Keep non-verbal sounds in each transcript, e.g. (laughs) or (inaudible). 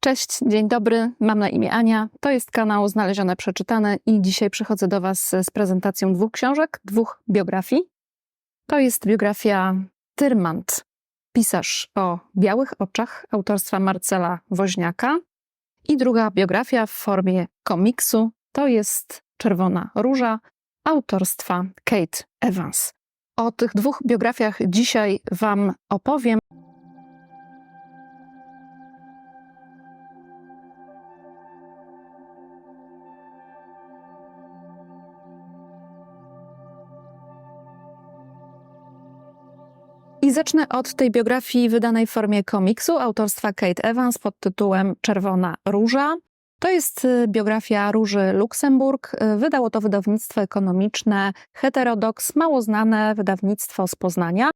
Cześć, dzień dobry, mam na imię Ania. To jest kanał Znalezione Przeczytane i dzisiaj przychodzę do Was z prezentacją dwóch książek, dwóch biografii. To jest biografia Tyrmand, pisarz o białych oczach autorstwa Marcela Woźniaka i druga biografia w formie komiksu to jest Czerwona Róża autorstwa Kate Evans. O tych dwóch biografiach dzisiaj Wam opowiem. Zacznę od tej biografii wydanej w formie komiksu autorstwa Kate Evans pod tytułem Czerwona Róża. To jest y, biografia Róży Luksemburg. Y, wydało to wydawnictwo ekonomiczne Heterodox, mało znane wydawnictwo z Poznania,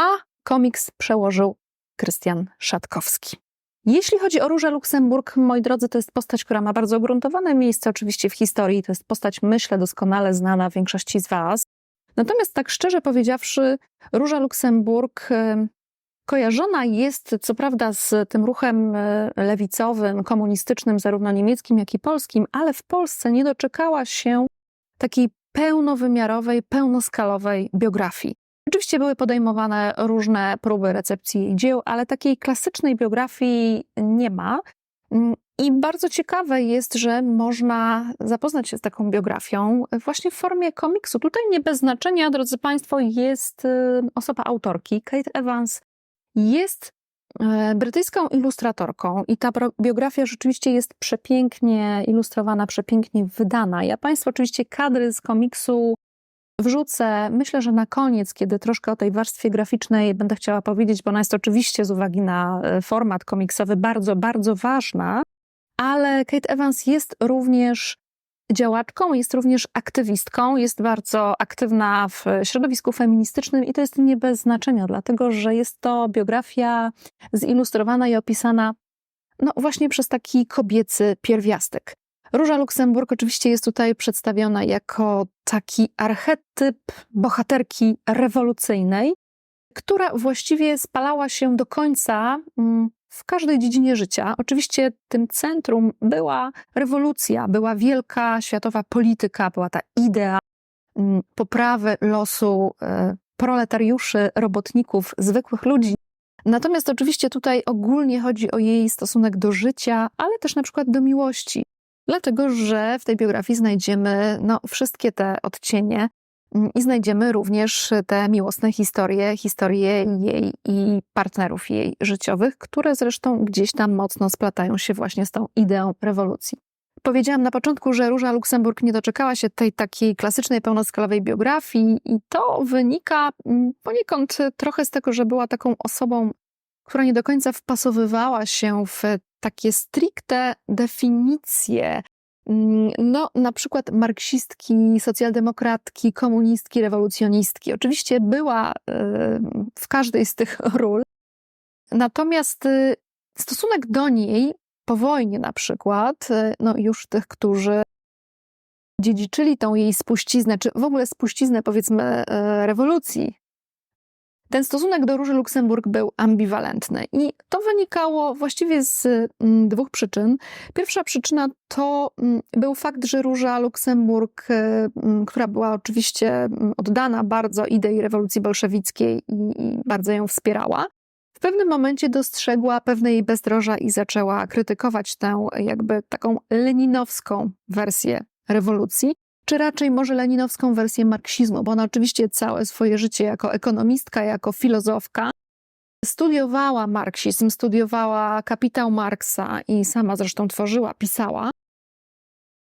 a komiks przełożył Krystian Szatkowski. Jeśli chodzi o Różę Luksemburg, moi drodzy, to jest postać, która ma bardzo ugruntowane miejsce oczywiście w historii. To jest postać, myślę, doskonale znana większości z Was. Natomiast tak szczerze powiedziawszy, Róża Luksemburg e, kojarzona jest co prawda z tym ruchem e, lewicowym, komunistycznym, zarówno niemieckim, jak i polskim, ale w Polsce nie doczekała się takiej pełnowymiarowej, pełnoskalowej biografii. Oczywiście były podejmowane różne próby recepcji jej dzieł, ale takiej klasycznej biografii nie ma. I bardzo ciekawe jest, że można zapoznać się z taką biografią właśnie w formie komiksu. Tutaj nie bez znaczenia, drodzy Państwo, jest y, osoba autorki. Kate Evans jest e, brytyjską ilustratorką i ta biografia rzeczywiście jest przepięknie ilustrowana, przepięknie wydana. Ja Państwu oczywiście kadry z komiksu wrzucę, myślę, że na koniec, kiedy troszkę o tej warstwie graficznej będę chciała powiedzieć, bo ona jest oczywiście z uwagi na e, format komiksowy bardzo, bardzo ważna, ale Kate Evans jest również działaczką, jest również aktywistką, jest bardzo aktywna w środowisku feministycznym i to jest nie bez znaczenia, dlatego że jest to biografia zilustrowana i opisana no właśnie przez taki kobiecy pierwiastek. Róża Luksemburg oczywiście jest tutaj przedstawiona jako taki archetyp bohaterki rewolucyjnej, która właściwie spalała się do końca mm, w każdej dziedzinie życia. Oczywiście tym centrum była rewolucja, była wielka światowa polityka, była ta idea mm, poprawy losu e, proletariuszy, robotników, zwykłych ludzi. Natomiast oczywiście tutaj ogólnie chodzi o jej stosunek do życia, ale też na przykład do miłości dlatego że w tej biografii znajdziemy no, wszystkie te odcienie i znajdziemy również te miłosne historie, historie jej i partnerów jej życiowych, które zresztą gdzieś tam mocno splatają się właśnie z tą ideą rewolucji. Powiedziałam na początku, że Róża Luksemburg nie doczekała się tej takiej klasycznej, pełnoskalowej biografii, i to wynika mm, poniekąd trochę z tego, że była taką osobą, która nie do końca wpasowywała się w takie stricte definicje, mm, no na przykład marksistki, socjaldemokratki, komunistki, rewolucjonistki. Oczywiście była w każdej z tych (laughs) ról, natomiast y, stosunek do niej po wojnie na przykład, y, no już tych, którzy dziedziczyli tą jej spuściznę, czy w ogóle spuściznę powiedzmy e, rewolucji ten stosunek do Róży Luksemburg był ambiwalentny i to wynikało właściwie z mm, dwóch przyczyn. Pierwsza przyczyna to mm, był fakt, że Róża Luksemburg, e, mm, która była oczywiście oddana bardzo idei rewolucji bolszewickiej i bardzo ją wspierała, w pewnym momencie dostrzegła pewne jej bezdroża i zaczęła krytykować tę jakby taką leninowską wersję rewolucji czy raczej może leninowską wersję marksizmu, bo ona oczywiście całe swoje życie jako ekonomistka, jako filozofka studiowała marksizm, studiowała kapitał Marksa i sama zresztą tworzyła, pisała,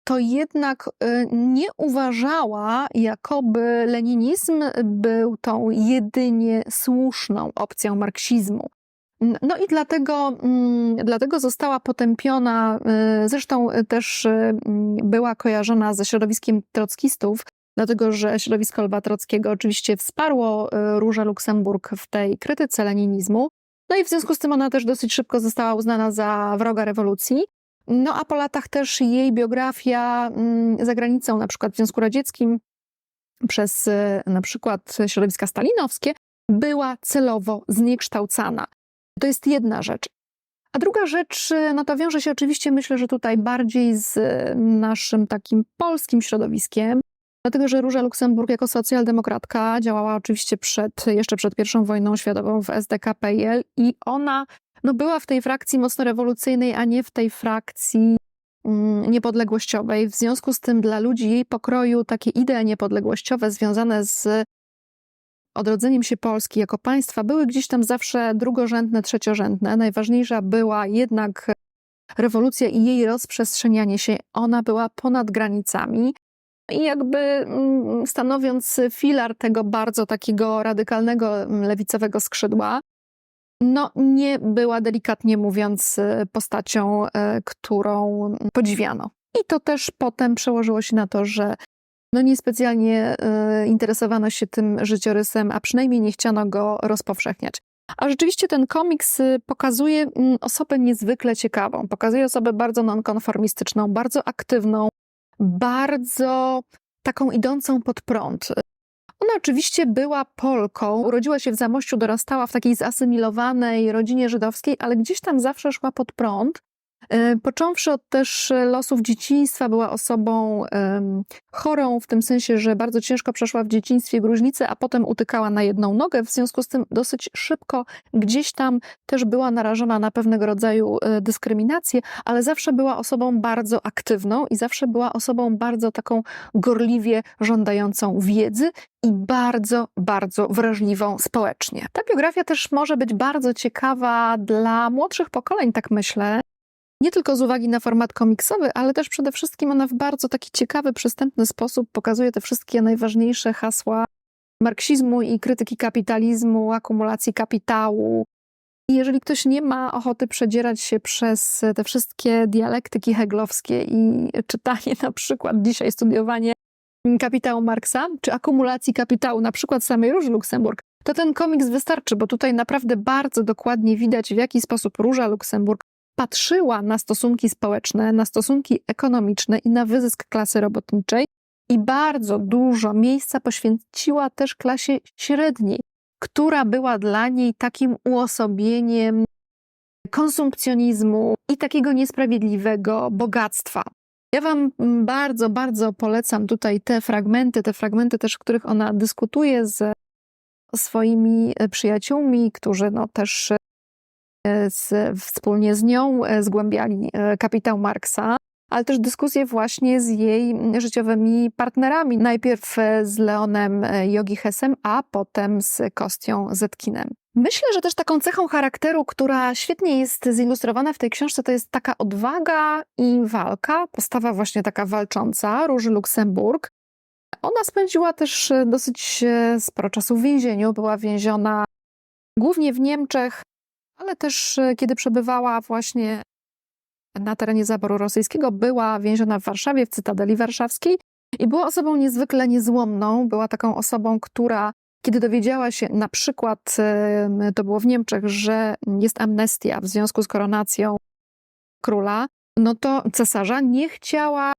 to jednak y, nie uważała, jakoby leninizm był tą jedynie słuszną opcją marksizmu. No i dlatego, mm, dlatego została potępiona, y, zresztą też y, była kojarzona ze środowiskiem trockistów, dlatego że środowisko Lwa Trockiego oczywiście wsparło y, Różę Luksemburg w tej krytyce leninizmu. No i w związku z tym ona też dosyć szybko została uznana za wroga rewolucji. No a po latach też jej biografia mm, za granicą, na przykład w Związku Radzieckim, przez na przykład środowiska stalinowskie, była celowo zniekształcana. To jest jedna rzecz. A druga rzecz, no to wiąże się oczywiście, myślę, że tutaj bardziej z naszym takim polskim środowiskiem, dlatego że Róża Luksemburg jako socjaldemokratka działała oczywiście przed, jeszcze przed I wojną światową w SDKPL i ona no, była w tej frakcji mocno rewolucyjnej, a nie w tej frakcji mm, niepodległościowej. W związku z tym dla ludzi jej pokroju takie idee niepodległościowe związane z odrodzeniem się Polski jako państwa były gdzieś tam zawsze drugorzędne, trzeciorzędne. Najważniejsza była jednak rewolucja i jej rozprzestrzenianie się. Ona była ponad granicami. I jakby mm, stanowiąc filar tego bardzo takiego radykalnego mm, lewicowego skrzydła, no nie była delikatnie mówiąc postacią, e, którą podziwiano. I to też potem przełożyło się na to, że no niespecjalnie y, interesowano się tym życiorysem, a przynajmniej nie chciano go rozpowszechniać. A rzeczywiście ten komiks y, pokazuje mm, osobę niezwykle ciekawą, pokazuje osobę bardzo nonkonformistyczną, bardzo aktywną, bardzo taką idącą pod prąd. Ona oczywiście była Polką, urodziła się w Zamościu, dorastała w takiej zasymilowanej rodzinie żydowskiej, ale gdzieś tam zawsze szła pod prąd E, począwszy od też losów dzieciństwa, była osobą chorą, w tym sensie, że bardzo ciężko przeszła w dzieciństwie gruźlicę, a potem utykała na jedną nogę. W związku z tym dosyć szybko gdzieś tam też była narażona na pewnego rodzaju e, dyskryminację, ale zawsze była osobą bardzo aktywną i zawsze była osobą bardzo taką gorliwie żądającą wiedzy i bardzo, bardzo wrażliwą społecznie. Ta biografia też może być bardzo ciekawa dla młodszych pokoleń, tak myślę, nie tylko z uwagi na format komiksowy, ale też przede wszystkim ona w bardzo taki ciekawy, przystępny sposób pokazuje te wszystkie najważniejsze hasła marksizmu i krytyki kapitalizmu, akumulacji kapitału. I jeżeli ktoś nie ma ochoty przedzierać się przez te wszystkie dialektyki heglowskie i czytanie na przykład dzisiaj studiowanie kapitału Marksa, czy akumulacji kapitału, na przykład samej Róży Luksemburg, to ten komiks wystarczy, bo tutaj naprawdę bardzo dokładnie widać, w jaki sposób Róża Luksemburg patrzyła na stosunki społeczne, na stosunki ekonomiczne i na wyzysk klasy robotniczej i bardzo dużo miejsca poświęciła też klasie średniej, która była dla niej takim uosobieniem konsumpcjonizmu i takiego niesprawiedliwego bogactwa. Ja Wam bardzo, bardzo polecam tutaj te fragmenty, te fragmenty też, w których ona dyskutuje z swoimi przyjaciółmi, którzy no też z, wspólnie z nią e, zgłębiali e, kapitał Marksa, ale też dyskusje właśnie z jej życiowymi partnerami. Najpierw e, z Leonem Jogi Hesem, a potem z Kostią Zetkinem. Myślę, że też taką cechą charakteru, która świetnie jest zilustrowana w tej książce, to jest taka odwaga i walka, postawa właśnie taka walcząca Róży Luksemburg. Ona spędziła też dosyć sporo czasu w więzieniu, była więziona głównie w Niemczech, ale też e, kiedy przebywała właśnie na terenie zaboru rosyjskiego, była więziona w Warszawie, w Cytadeli Warszawskiej i była osobą niezwykle niezłomną. Była taką osobą, która kiedy dowiedziała się, na przykład to było w Niemczech, że jest amnestia w związku z koronacją króla, no to cesarza nie chciała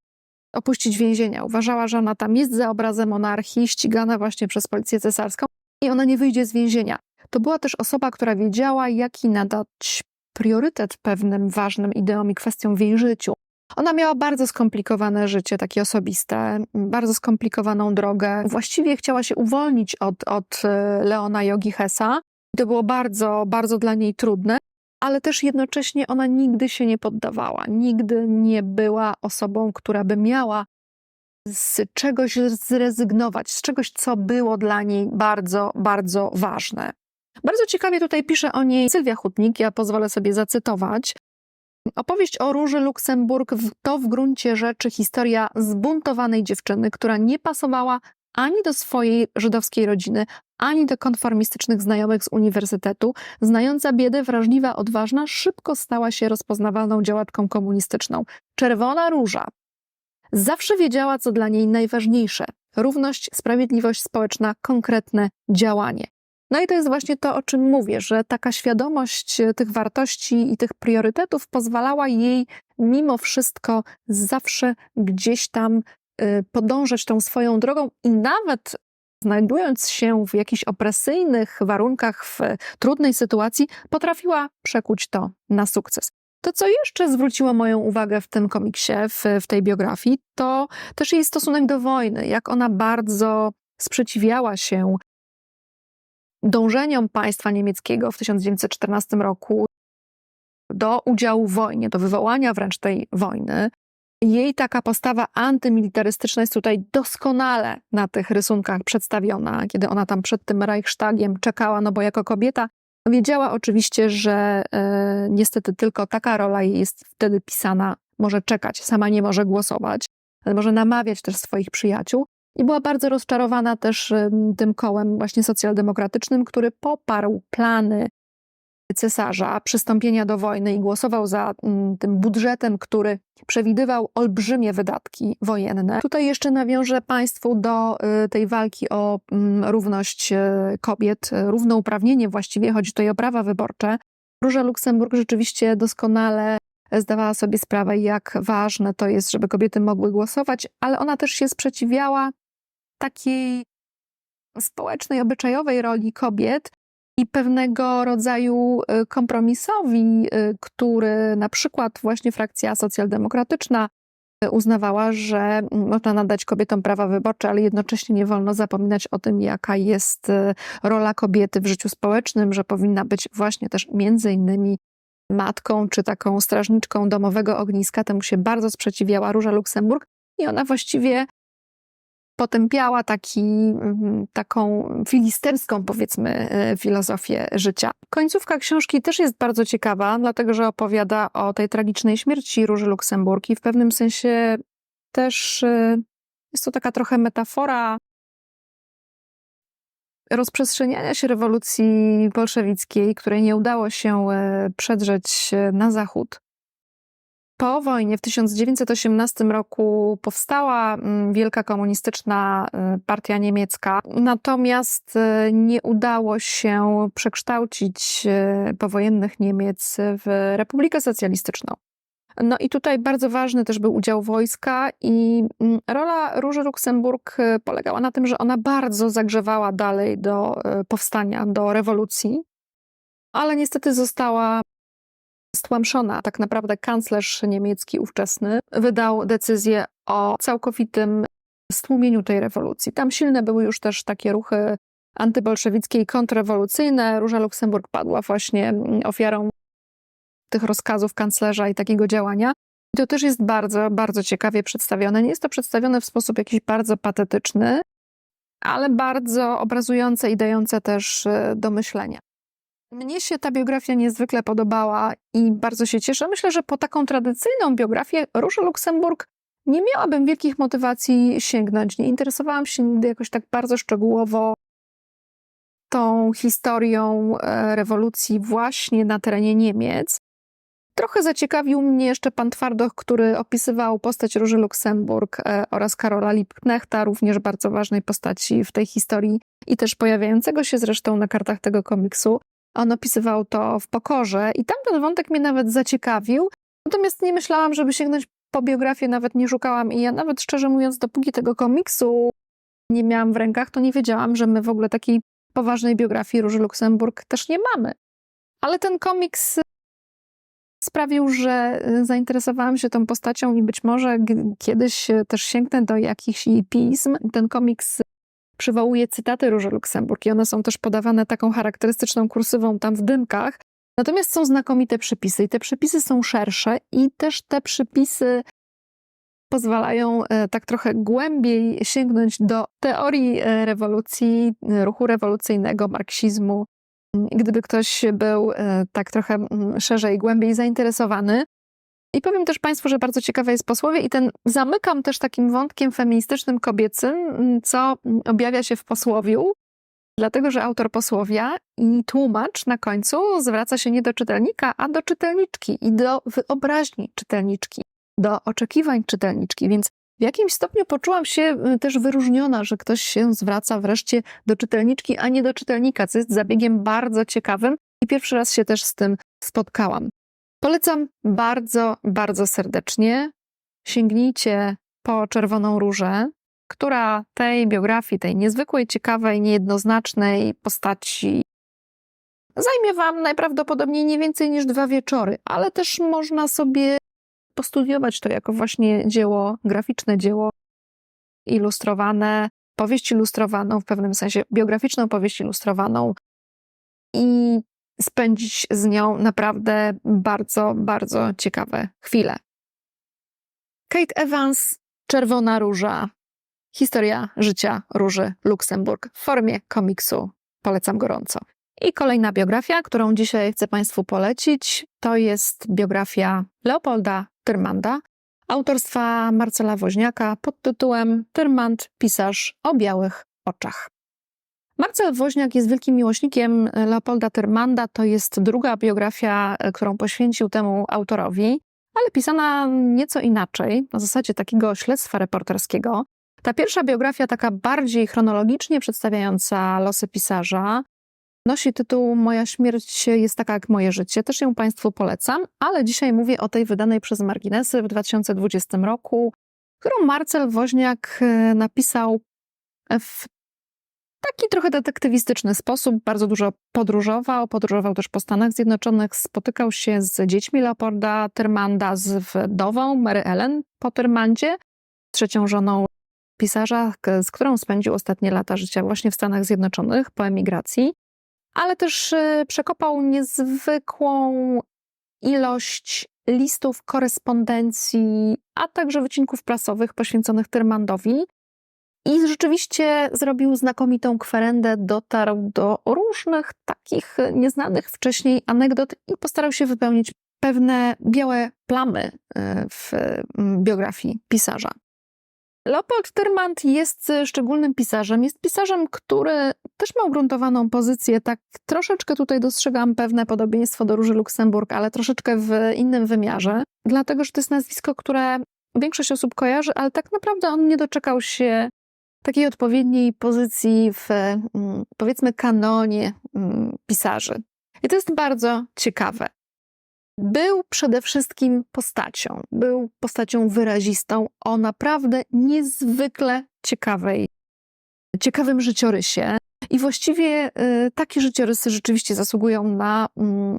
opuścić więzienia. Uważała, że ona tam jest za obrazem monarchii, ścigana właśnie przez policję cesarską i ona nie wyjdzie z więzienia. To była też osoba, która wiedziała, jaki nadać priorytet pewnym ważnym ideom i kwestiom w jej życiu. Ona miała bardzo skomplikowane życie, takie osobiste, bardzo skomplikowaną drogę. Właściwie chciała się uwolnić od, od e, Leona Jogi Hesa. To było bardzo, bardzo dla niej trudne, ale też jednocześnie ona nigdy się nie poddawała. Nigdy nie była osobą, która by miała z czegoś zrezygnować, z czegoś, co było dla niej bardzo, bardzo ważne. Bardzo ciekawie tutaj pisze o niej Sylwia Hutnik, ja pozwolę sobie zacytować. Opowieść o Róży Luksemburg to w gruncie rzeczy historia zbuntowanej dziewczyny, która nie pasowała ani do swojej żydowskiej rodziny, ani do konformistycznych znajomych z uniwersytetu. Znająca biedę, wrażliwa, odważna, szybko stała się rozpoznawalną działaczką komunistyczną. Czerwona róża. Zawsze wiedziała, co dla niej najważniejsze: równość, sprawiedliwość społeczna, konkretne działanie. No i to jest właśnie to, o czym mówię, że taka świadomość e, tych wartości i tych priorytetów pozwalała jej mimo wszystko zawsze gdzieś tam e, podążać tą swoją drogą i nawet znajdując się w jakichś opresyjnych warunkach, w trudnej sytuacji, potrafiła przekuć to na sukces. To, co jeszcze zwróciło moją uwagę w tym komiksie, w, w tej biografii, to też jej stosunek do wojny, jak ona bardzo sprzeciwiała się dążeniom państwa niemieckiego w 1914 roku do udziału w wojnie, do wywołania wręcz tej wojny. Jej taka postawa antymilitarystyczna jest tutaj doskonale na tych rysunkach przedstawiona, kiedy ona tam przed tym Reichstagiem czekała, no bo jako kobieta wiedziała oczywiście, że e, niestety tylko taka rola jej jest wtedy pisana, może czekać, sama nie może głosować, ale może namawiać też swoich przyjaciół. I była bardzo rozczarowana też tym kołem właśnie socjaldemokratycznym, który poparł plany cesarza przystąpienia do wojny i głosował za mm, tym budżetem, który przewidywał olbrzymie wydatki wojenne. Tutaj jeszcze nawiążę Państwu do y, tej walki o mm, równość y, kobiet, y, równouprawnienie właściwie, chodzi tutaj o prawa wyborcze. Róża Luksemburg rzeczywiście doskonale zdawała sobie sprawę, jak ważne to jest, żeby kobiety mogły głosować, ale ona też się sprzeciwiała takiej społecznej, obyczajowej roli kobiet i pewnego rodzaju y, kompromisowi, y, który na przykład właśnie frakcja socjaldemokratyczna y, uznawała, że można nadać kobietom prawa wyborcze, ale jednocześnie nie wolno zapominać o tym, jaka jest rola kobiety w życiu społecznym, że powinna być właśnie też między innymi matką czy taką strażniczką domowego ogniska. Temu się bardzo sprzeciwiała Róża Luksemburg i ona właściwie potępiała taki, mm, taką filisterską, powiedzmy, e, filozofię życia. Końcówka książki też jest bardzo ciekawa, dlatego że opowiada o tej tragicznej śmierci Róży Luksemburg i w pewnym sensie też e, jest to taka trochę metafora rozprzestrzeniania się rewolucji bolszewickiej, której nie udało się e, przedrzeć na zachód. Po wojnie w 1918 roku powstała mm, wielka komunistyczna y, partia niemiecka, natomiast y, nie udało się przekształcić y, powojennych Niemiec w Republikę Socjalistyczną. No i tutaj bardzo ważny też był udział wojska i mm, rola Róży Luksemburg polegała na tym, że ona bardzo zagrzewała dalej do powstania, do rewolucji, ale niestety została stłamszona. Tak naprawdę kanclerz niemiecki ówczesny wydał decyzję o całkowitym stłumieniu tej rewolucji. Tam silne były już też takie ruchy antybolszewickie i kontrrewolucyjne. Róża Luksemburg padła właśnie ofiarą tych rozkazów kanclerza i takiego działania. I to też jest bardzo, bardzo ciekawie przedstawione. Nie jest to przedstawione w sposób jakiś bardzo patetyczny, ale bardzo obrazujące i dające też e, do myślenia. Mnie się ta biografia niezwykle podobała i bardzo się cieszę. Myślę, że po taką tradycyjną biografię Róży Luksemburg nie miałabym wielkich motywacji sięgnąć. Nie interesowałam się nigdy jakoś tak bardzo szczegółowo tą historią e, rewolucji właśnie na terenie Niemiec. Trochę zaciekawił mnie jeszcze pan Twardoch, który opisywał postać Róży Luksemburg e, oraz Karola Liebknechta, również bardzo ważnej postaci w tej historii i też pojawiającego się zresztą na kartach tego komiksu. On opisywał to w pokorze i tamten wątek mnie nawet zaciekawił. Natomiast nie myślałam, żeby sięgnąć po biografię, nawet nie szukałam i ja nawet szczerze mówiąc, dopóki tego komiksu nie miałam w rękach, to nie wiedziałam, że my w ogóle takiej poważnej biografii Róży Luksemburg też nie mamy. Ale ten komiks sprawił, że zainteresowałam się tą postacią i być może kiedyś też sięgnę do jakichś jej pism. Ten komiks przywołuje cytaty Róży Luksemburg i one są też podawane taką charakterystyczną kursywą tam w dymkach. Natomiast są znakomite przypisy i te przypisy są szersze i też te przypisy pozwalają e, tak trochę głębiej sięgnąć do teorii e, rewolucji, e, ruchu rewolucyjnego, marksizmu. Gdyby ktoś był tak trochę mm, szerzej, głębiej zainteresowany, i powiem też Państwu, że bardzo ciekawe jest posłowie i ten zamykam też takim wątkiem feministycznym kobiecym, co objawia się w posłowiu, dlatego że autor posłowia i tłumacz na końcu zwraca się nie do czytelnika, a do czytelniczki i do wyobraźni czytelniczki, do oczekiwań czytelniczki, więc w jakimś stopniu poczułam się y, też wyróżniona, że ktoś się zwraca wreszcie do czytelniczki, a nie do czytelnika, co jest zabiegiem bardzo ciekawym i pierwszy raz się też z tym spotkałam. Polecam bardzo, bardzo serdecznie. Sięgnijcie po Czerwoną Różę. która tej biografii, tej niezwykłej, ciekawej, niejednoznacznej postaci zajmie Wam najprawdopodobniej nie więcej niż dwa wieczory, ale też można sobie postudiować to jako właśnie dzieło graficzne, dzieło ilustrowane, powieść ilustrowaną, w pewnym sensie biograficzną powieść ilustrowaną i spędzić z nią naprawdę bardzo, bardzo ciekawe chwile. Kate Evans, Czerwona Róża, historia życia Róży Luksemburg w formie komiksu. Polecam gorąco. I kolejna biografia, którą dzisiaj chcę Państwu polecić, to jest biografia Leopolda Tyrmanda, autorstwa Marcela Woźniaka pod tytułem Tyrmand, pisarz o białych oczach. Marcel Woźniak jest wielkim miłośnikiem Leopolda Tyrmanda. To jest druga biografia, którą poświęcił temu autorowi, ale pisana nieco inaczej, na zasadzie takiego śledztwa reporterskiego. Ta pierwsza biografia, taka bardziej chronologicznie przedstawiająca losy pisarza, nosi tytuł Moja śmierć jest taka jak moje życie. Też ją Państwu polecam, ale dzisiaj mówię o tej wydanej przez Marginesy w 2020 roku, którą Marcel Woźniak e, napisał w taki trochę detektywistyczny sposób. Bardzo dużo podróżował, podróżował też po Stanach Zjednoczonych, spotykał się z dziećmi Leopolda Tyrmanda, z wdową Mary Ellen po Tyrmandzie, trzecią żoną pisarza, z którą spędził ostatnie lata życia właśnie w Stanach Zjednoczonych po emigracji ale też y, przekopał niezwykłą ilość listów, korespondencji, a także wycinków prasowych poświęconych Tyrmandowi. I rzeczywiście zrobił znakomitą kwerendę, dotarł do różnych takich nieznanych wcześniej anegdot i postarał się wypełnić pewne białe plamy y, w mm, biografii pisarza. Leopold Tyrmand jest e, szczególnym pisarzem. Jest pisarzem, który też ma ugruntowaną pozycję. Tak troszeczkę tutaj dostrzegam pewne podobieństwo do Róży Luksemburg, ale troszeczkę w innym wymiarze. Dlatego, że to jest nazwisko, które większość osób kojarzy, ale tak naprawdę on nie doczekał się takiej odpowiedniej pozycji w, mm, powiedzmy, kanonie mm, pisarzy. I to jest bardzo ciekawe. Był przede wszystkim postacią, był postacią wyrazistą o naprawdę niezwykle ciekawej, ciekawym życiorysie. I właściwie y, takie życiorysy rzeczywiście zasługują na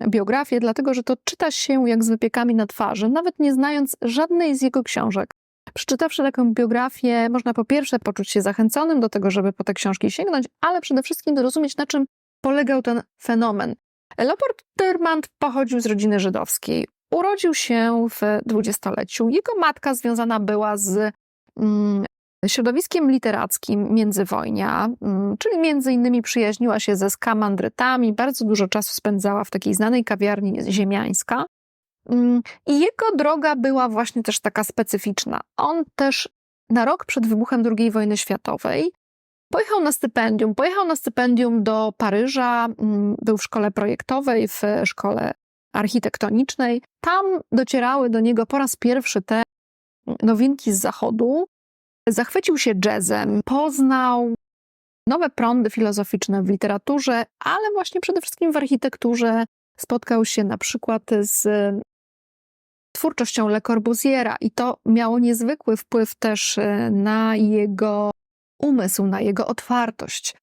y, biografię, dlatego że to czyta się jak z wypiekami na twarzy, nawet nie znając żadnej z jego książek. Przeczytawszy taką biografię, można po pierwsze poczuć się zachęconym do tego, żeby po te książki sięgnąć, ale przede wszystkim zrozumieć, na czym polegał ten fenomen. Leopold Tyrmand pochodził z rodziny żydowskiej. Urodził się w dwudziestoleciu. Jego matka związana była z mm, środowiskiem literackim międzywojnia, mm, czyli między innymi przyjaźniła się ze skamandrytami, bardzo dużo czasu spędzała w takiej znanej kawiarni ziemiańska. Mm, I jego droga była właśnie też taka specyficzna. On też na rok przed wybuchem II wojny światowej Pojechał na stypendium. Pojechał na stypendium do Paryża, mm, był w szkole projektowej, w szkole architektonicznej. Tam docierały do niego po raz pierwszy te nowinki z zachodu. Zachwycił się jazzem, poznał nowe prądy filozoficzne w literaturze, ale właśnie przede wszystkim w architekturze. Spotkał się na przykład z twórczością Le Corbusiera i to miało niezwykły wpływ też na jego umysł, na jego otwartość.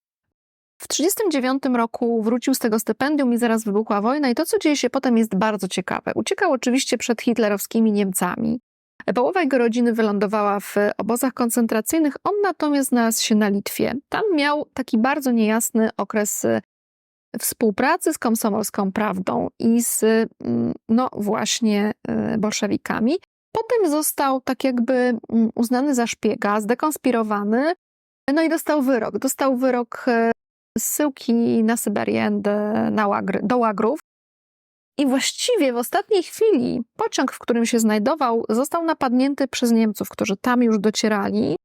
W 1939 roku wrócił z tego stypendium i zaraz wybuchła wojna, i to, co dzieje się potem, jest bardzo ciekawe. Uciekał oczywiście przed hitlerowskimi Niemcami. Połowa jego rodziny wylądowała w obozach koncentracyjnych, on natomiast znalazł się na Litwie. Tam miał taki bardzo niejasny okres współpracy z komsomolską prawdą i z, mm, no właśnie, y, bolszewikami. Potem został tak jakby mm, uznany za szpiega, zdekonspirowany no i dostał wyrok. Dostał wyrok e, zsyłki na Syberię na łagry, do łagrów. I właściwie w ostatniej chwili pociąg, w którym się znajdował, został napadnięty przez Niemców, którzy tam już docierali.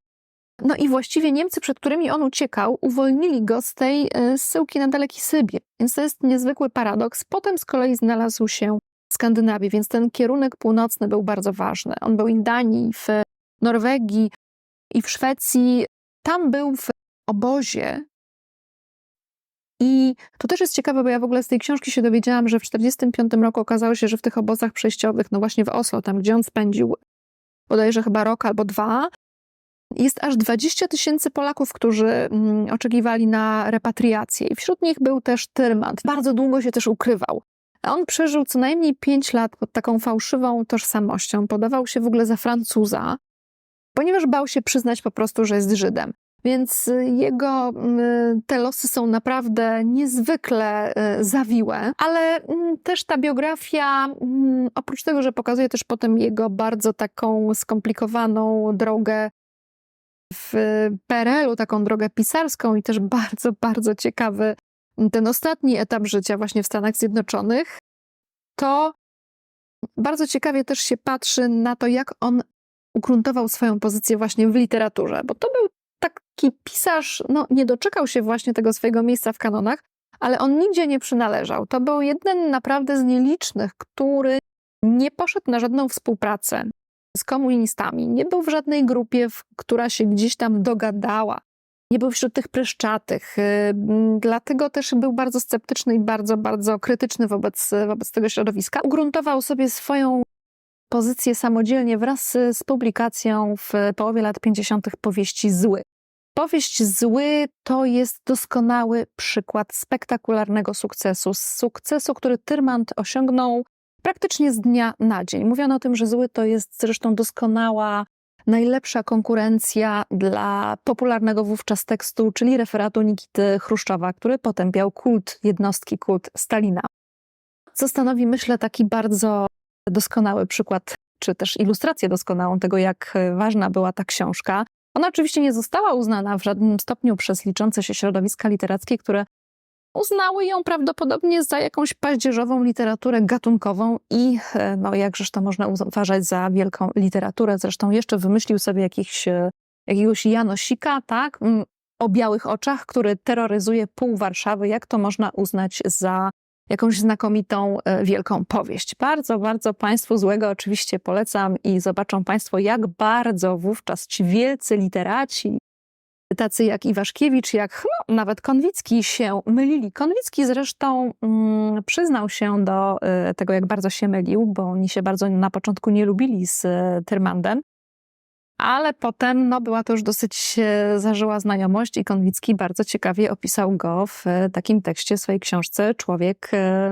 No i właściwie Niemcy, przed którymi on uciekał, uwolnili go z tej e, zsyłki na daleki Sybir. Więc to jest niezwykły paradoks. Potem z kolei znalazł się w Skandynawii, więc ten kierunek północny był bardzo ważny. On był i w Danii, w Norwegii i w Szwecji. Tam był w obozie. I to też jest ciekawe, bo ja w ogóle z tej książki się dowiedziałam, że w 1945 roku okazało się, że w tych obozach przejściowych, no właśnie w Oslo, tam gdzie on spędził bodajże chyba rok albo dwa, Jest aż 20 tysięcy Polaków, którzy mm, oczekiwali na repatriację. I wśród nich był też Tyrmand. Bardzo długo się też ukrywał. On przeżył co najmniej 5 lat pod taką fałszywą tożsamością. Podawał się w ogóle za Francuza, ponieważ bał się przyznać po prostu, że jest Żydem. Więc y, jego y, te losy są naprawdę niezwykle y, zawiłe, ale mm, też ta biografia, mm, oprócz tego, że pokazuje też potem jego bardzo taką skomplikowaną drogę w PRL-u, taką drogę pisarską i też bardzo, bardzo ciekawy ten ostatni etap życia właśnie w Stanach Zjednoczonych, to bardzo ciekawie też się patrzy na to, jak on ugruntował swoją pozycję właśnie w literaturze, bo to był taki pisarz, no nie doczekał się właśnie tego swojego miejsca w kanonach, ale on nigdzie nie przynależał. To był jeden naprawdę z nielicznych, który nie poszedł na żadną współpracę z komunistami, nie był w żadnej grupie, która się gdzieś tam dogadała. Nie był wśród tych pryszczatych, dlatego też był bardzo sceptyczny i bardzo, bardzo krytyczny wobec, wobec tego środowiska. Ugruntował sobie swoją pozycję samodzielnie wraz z publikacją w połowie lat 50. powieści Zły. Powieść Zły to jest doskonały przykład spektakularnego sukcesu. Sukcesu, który Tyrmand osiągnął praktycznie z dnia na dzień. Mówiono o tym, że Zły to jest zresztą doskonała, najlepsza konkurencja dla popularnego wówczas tekstu, czyli referatu Nikity Chruszczowa, który potępiał kult jednostki, kult Stalina. Co stanowi, myślę, taki bardzo doskonały przykład, czy też ilustrację doskonałą tego, jak ważna była ta książka. Ona oczywiście nie została uznana w żadnym stopniu przez liczące się środowiska literackie, które uznały ją prawdopodobnie za jakąś paździerzową literaturę gatunkową i e, no jakżeż to można uważać za wielką literaturę. Zresztą jeszcze wymyślił sobie jakiś, e, jakiegoś Janosika, tak, mm, o białych oczach, który terroryzuje pół Warszawy. Jak to można uznać za jakąś znakomitą, e, wielką powieść. Bardzo, bardzo Państwu złego oczywiście polecam i zobaczą Państwo, jak bardzo wówczas ci wielcy literaci, tacy jak Iwaszkiewicz, jak no, nawet Konwicki się mylili. Konwicki zresztą mm, przyznał się do y, tego, jak bardzo się mylił, bo oni się bardzo na początku nie lubili z y, Tyrmandem. Ale potem no, była to już dosyć zażyła znajomość i Konwicki bardzo ciekawie opisał go w takim tekście swojej książce Człowiek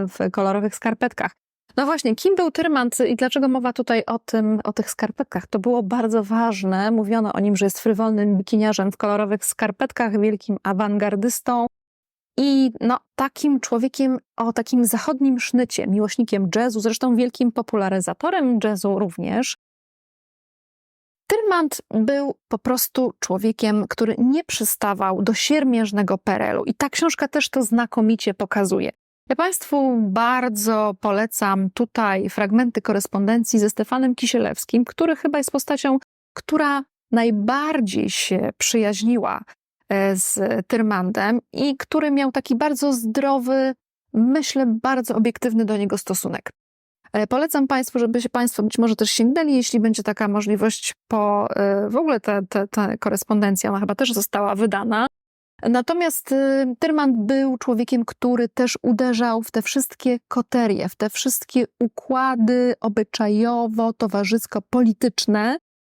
w kolorowych skarpetkach. No właśnie, kim był Tyrmand i dlaczego mowa tutaj o tym, o tych skarpetkach? To było bardzo ważne. Mówiono o nim, że jest frywolnym bikiniarzem w kolorowych skarpetkach, wielkim awangardystą i no, takim człowiekiem o takim zachodnim sznycie, miłośnikiem jazzu, zresztą wielkim popularyzatorem jazzu również. Tyrmand był po prostu człowiekiem, który nie przystawał do siermierznego perelu i ta książka też to znakomicie pokazuje. Ja Państwu bardzo polecam tutaj fragmenty korespondencji ze Stefanem Kisielewskim, który chyba jest postacią, która najbardziej się przyjaźniła e, z Tyrmandem i który miał taki bardzo zdrowy, myślę, bardzo obiektywny do niego stosunek. E, polecam Państwu, żeby się Państwo być może też sięgnęli, jeśli będzie taka możliwość po e, w ogóle ta, ta, ta korespondencja, ona chyba też została wydana. Natomiast e, Tyrman był człowiekiem, który też uderzał w te wszystkie koterie, w te wszystkie układy obyczajowo-towarzysko-polityczne,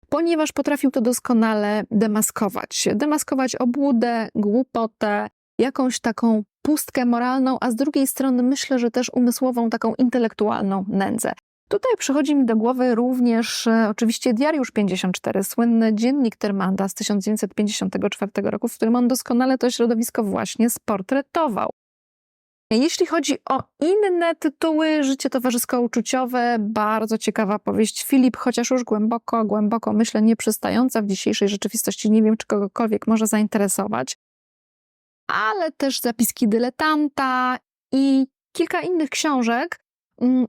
ponieważ potrafił to doskonale demaskować. Demaskować obłudę, głupotę, jakąś taką pustkę moralną, a z drugiej strony myślę, że też umysłową, taką intelektualną nędzę. Tutaj przychodzi mi do głowy również e, oczywiście Diariusz 54, słynny dziennik Tyrmanda z 1954 roku, w którym on doskonale to środowisko właśnie sportretował. Jeśli chodzi o inne tytuły, życie towarzysko-uczuciowe, bardzo ciekawa powieść Filip, chociaż już głęboko, głęboko myślę nieprzystająca w dzisiejszej rzeczywistości, nie wiem czy kogokolwiek może zainteresować. Ale też zapiski dyletanta i kilka innych książek, mm,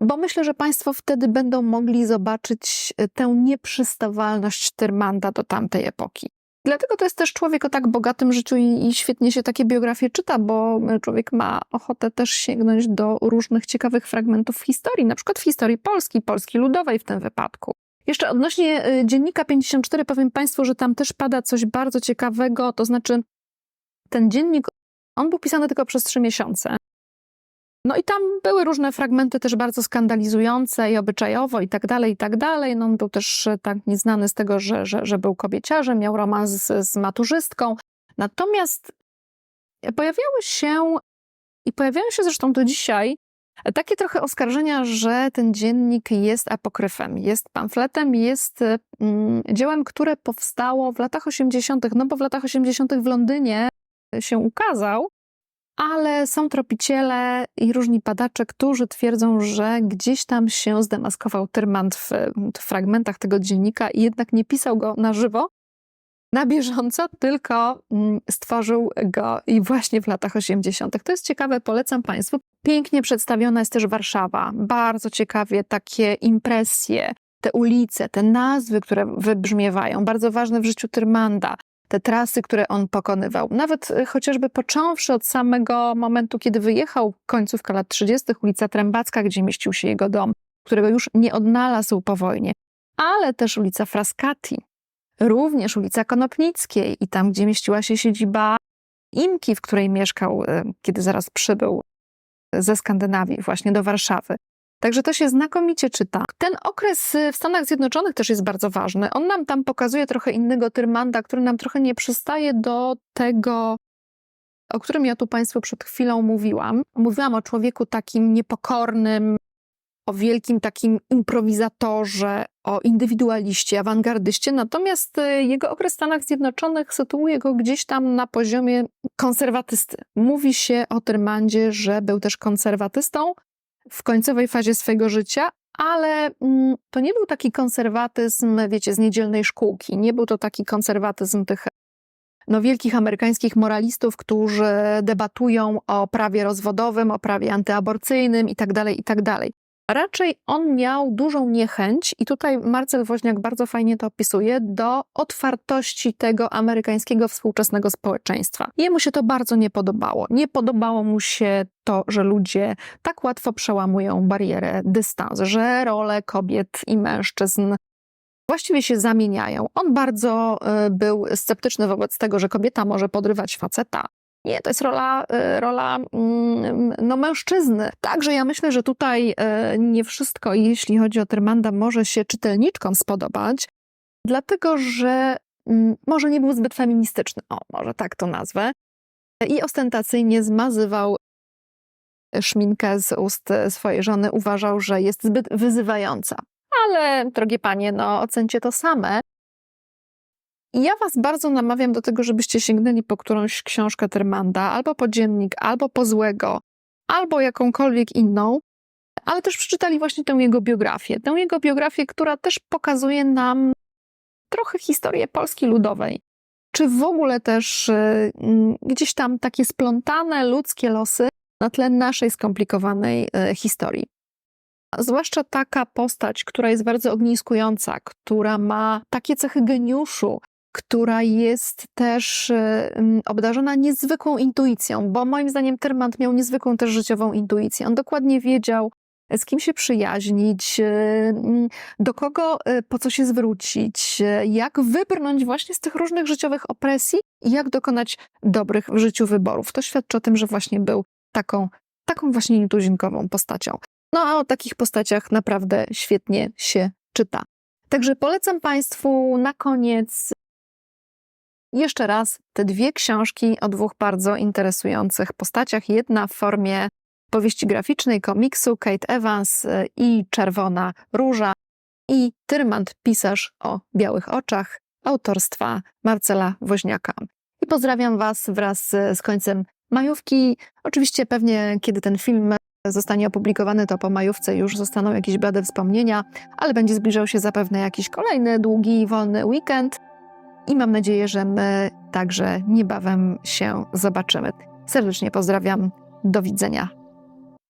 bo myślę, że Państwo wtedy będą mogli zobaczyć e, tę nieprzystawalność Tyrmanda do tamtej epoki. Dlatego to jest też człowiek o tak bogatym życiu i, i, świetnie się takie biografie czyta, bo człowiek ma ochotę też sięgnąć do różnych ciekawych fragmentów historii, na przykład w historii Polski, Polski Ludowej w tym wypadku. Jeszcze odnośnie e, dziennika 54 powiem Państwu, że tam też pada coś bardzo ciekawego, to znaczy ten dziennik, on był pisany tylko przez trzy miesiące. No i tam były różne fragmenty też bardzo skandalizujące i obyczajowo i tak dalej, i tak dalej. No on był też e, tak nieznany z tego, że, że, że był kobieciarzem, miał romans z, z maturzystką. Natomiast pojawiały się i pojawiają się zresztą do dzisiaj takie trochę oskarżenia, że ten dziennik jest apokryfem, jest pamfletem, jest mm, dziełem, które powstało w latach 80., no bo w latach 80. w Londynie się ukazał, ale są tropiciele i różni badacze, którzy twierdzą, że gdzieś tam się zdemaskował Tyrmand w, w fragmentach tego dziennika i jednak nie pisał go na żywo, na bieżąco, tylko mm, stworzył go i właśnie w latach 80. To jest ciekawe, polecam Państwu. Pięknie przedstawiona jest też Warszawa. Bardzo ciekawie takie impresje, te ulice, te nazwy, które wybrzmiewają, bardzo ważne w życiu Tyrmanda, te trasy, które on pokonywał. Nawet y, chociażby począwszy od samego momentu, kiedy wyjechał, końcówka lat 30., ulica Trębacka, gdzie mieścił się jego dom, którego już nie odnalazł po wojnie, ale też ulica Frascati, również ulica Konopnickiej i tam, gdzie mieściła się siedziba Imki, w której mieszkał, y, kiedy zaraz przybył ze Skandynawii właśnie do Warszawy. Także to się znakomicie czyta. Ten okres y, w Stanach Zjednoczonych też jest bardzo ważny. On nam tam pokazuje trochę innego Tyrmanda, który nam trochę nie przystaje do tego, o którym ja tu Państwu przed chwilą mówiłam. Mówiłam o człowieku takim niepokornym, o wielkim takim improwizatorze, o indywidualiście, awangardyście, natomiast y, jego okres w Stanach Zjednoczonych sytuuje go gdzieś tam na poziomie konserwatysty. Mówi się o Tyrmandzie, że był też konserwatystą w końcowej fazie swojego życia, ale mm, to nie był taki konserwatyzm, wiecie, z niedzielnej szkółki. Nie był to taki konserwatyzm tych no, wielkich amerykańskich moralistów, którzy debatują o prawie rozwodowym, o prawie antyaborcyjnym itd., tak itd. Raczej on miał dużą niechęć, i tutaj Marcel Woźniak bardzo fajnie to opisuje, do otwartości tego amerykańskiego współczesnego społeczeństwa. Jemu się to bardzo nie podobało. Nie podobało mu się to, że ludzie tak łatwo przełamują barierę dystans, że role kobiet i mężczyzn właściwie się zamieniają. On bardzo y, był sceptyczny wobec tego, że kobieta może podrywać faceta, nie, to jest rola, y, rola mm, no, mężczyzny. Także ja myślę, że tutaj y, nie wszystko, jeśli chodzi o Tyrmanda, może się czytelniczkom spodobać, dlatego że mm, może nie był zbyt feministyczny, o, może tak to nazwę, i ostentacyjnie zmazywał szminkę z ust swojej żony, uważał, że jest zbyt wyzywająca. Ale, drogie panie, no ocencie to same. Ja Was bardzo namawiam do tego, żebyście sięgnęli po którąś książkę Termanda, albo po dziennik, albo po złego, albo jakąkolwiek inną, ale też przeczytali właśnie tę jego biografię. Tę jego biografię, która też pokazuje nam trochę historię Polski Ludowej. Czy w ogóle też y, gdzieś tam takie splątane ludzkie losy na tle naszej skomplikowanej y, historii. Zwłaszcza taka postać, która jest bardzo ogniskująca, która ma takie cechy geniuszu, która jest też e, obdarzona niezwykłą intuicją, bo moim zdaniem Tyrmand miał niezwykłą też życiową intuicję. On dokładnie wiedział, z kim się przyjaźnić, e, do kogo, e, po co się zwrócić, jak wybrnąć właśnie z tych różnych życiowych opresji i jak dokonać dobrych w życiu wyborów. To świadczy o tym, że właśnie był taką, taką właśnie nietuzinkową postacią. No a o takich postaciach naprawdę świetnie się czyta. Także polecam Państwu na koniec jeszcze raz te dwie książki o dwóch bardzo interesujących postaciach. Jedna w formie powieści graficznej, komiksu Kate Evans y, i Czerwona Róża i Tyrmand, pisarz o białych oczach, autorstwa Marcela Woźniaka. I pozdrawiam Was wraz z końcem majówki. Oczywiście pewnie, kiedy ten film zostanie opublikowany, to po majówce już zostaną jakieś blade wspomnienia, ale będzie zbliżał się zapewne jakiś kolejny, długi, wolny weekend i mam nadzieję, że my także niebawem się zobaczymy. Serdecznie pozdrawiam. Do widzenia.